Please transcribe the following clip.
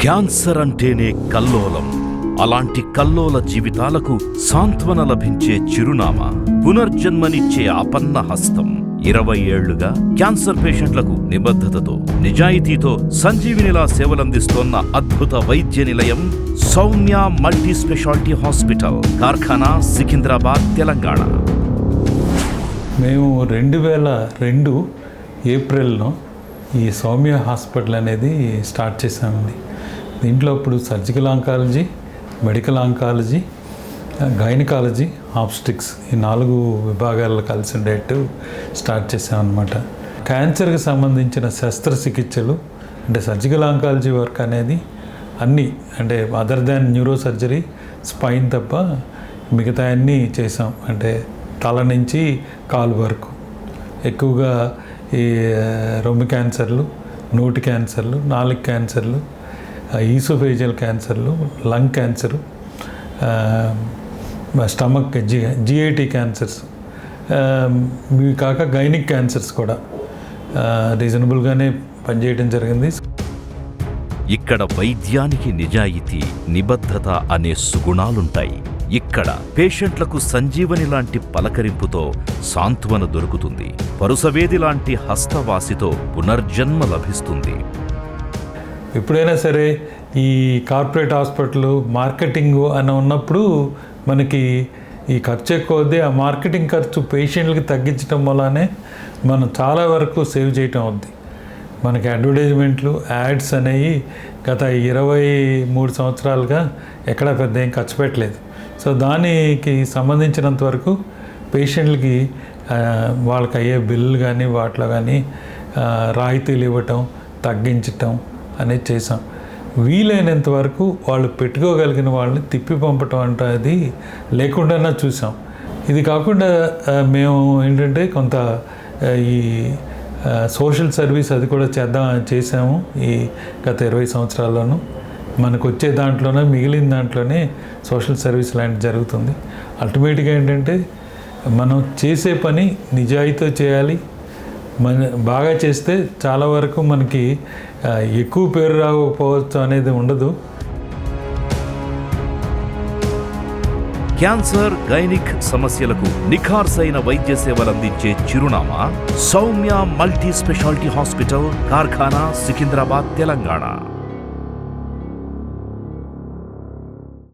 Cancer అంటేనే కల్లోలం. అలాంటి కల్లోల జీవితాలకు సాంత్వన లభించే చిరునామా పునర్జన్మనిచ్చే ఆపన్న హస్తం. ఇరవై ఏళ్ళుగా క్యాన్సర్ పేషెంట్లకు నిబద్ధతతో నిజాయితీతో సంజీవినిలా సేవలందిస్తోన్న అద్భుత వైద్య నిలయం Soumya multi speciality hospital Karkhana Secunderabad Telangana. మేము రెండు వేల రెండు ఏప్రిల్లో ఈ సౌమ్య హాస్పిటల్ అనేది స్టార్ట్ చేశామండి. దీంట్లో ఇప్పుడు surgical oncology medical oncology gynaecology obstetrics ఈ నాలుగు విభాగాలు కలిసి ఉండేట్టు స్టార్ట్ చేసామన్నమాట క్యాన్సర్కి సంబంధించిన శస్త్రచికిత్సలు అంటే సర్జికల్ ఆంకాలజీ వర్క్ అనేది అన్నీ అంటే other than neuro surgery spine తప్ప మిగతా అన్నీ చేసాం. అంటే తల నుంచి కాలు వరకు. ఎక్కువగా ఈ రొమ్ము క్యాన్సర్లు నోటి క్యాన్సర్లు నాలుగు క్యాన్సర్లు ఈసోఫేజియల్ క్యాన్సర్లు lung cancer stomach G GIT cancers ఇవి కాక గైనిక్ క్యాన్సర్స్ కూడా రీజనబుల్గానే పనిచేయడం జరిగింది. ఇక్కడ వైద్యానికి నిజాయితీ నిబద్ధత అనే సుగుణాలుంటాయి. ఇక్కడ పేషెంట్లకు సంజీవని లాంటి పలకరింపుతో సాంత్వన దొరుకుతుంది. పరుసవేది లాంటి హస్తవాసితో పునర్జన్మ లభిస్తుంది. ఎప్పుడైనా సరే ఈ కార్పొరేట్ హాస్పిటల్ మార్కెటింగ్ అని ఉన్నప్పుడు మనకి ఈ ఖర్చు ఎక్కువ అవుద్ది ఆ మార్కెటింగ్ ఖర్చు పేషెంట్లకి తగ్గించడం వల్లనే మనం చాలా వరకు సేవ్ చేయటం అవుద్ది. మనకి అడ్వర్టైజ్మెంట్లు యాడ్స్ అనేవి గత ఇరవై మూడు సంవత్సరాలుగా ఎక్కడా పెద్ద ఏం ఖర్చు పెట్టలేదు. సో దానికి సంబంధించినంత వరకు పేషెంట్లకి వాళ్ళకి అయ్యే బిల్లు కానీ వాటిలో కానీ రాయితీలు ఇవ్వటం తగ్గించటం అనేది చేసాం వీలైనంత వరకు వాళ్ళు పెట్టుకోగలిగిన వాళ్ళని తిప్పి పంపటం అనేది లేకుండా చూసాం ఇది కాకుండా మేము ఏంటంటే కొంత ఈ సోషల్ సర్వీస్ అది కూడా చేద్దాం చేసాము ఈ గత ఇరవై సంవత్సరాల్లోనూ. మనకు వచ్చే దాంట్లోనే మిగిలిన దాంట్లోనే సోషల్ సర్వీస్ లాంటి జరుగుతుంది. అల్టిమేట్గా ఏంటంటే మనం చేసే పని నిజాయితీతో చేయాలి మన బాగా చేస్తే చాలా వరకు మనకి ఎక్కువ పేరు రాకపోవచ్చు అనేది ఉండదు. క్యాన్సర్ గైనిక్ సమస్యలకు నిఖార్సైన వైద్య సేవలు అందించే చిరునామా Soumya multi speciality hospital Karkhana Secunderabad Telangana.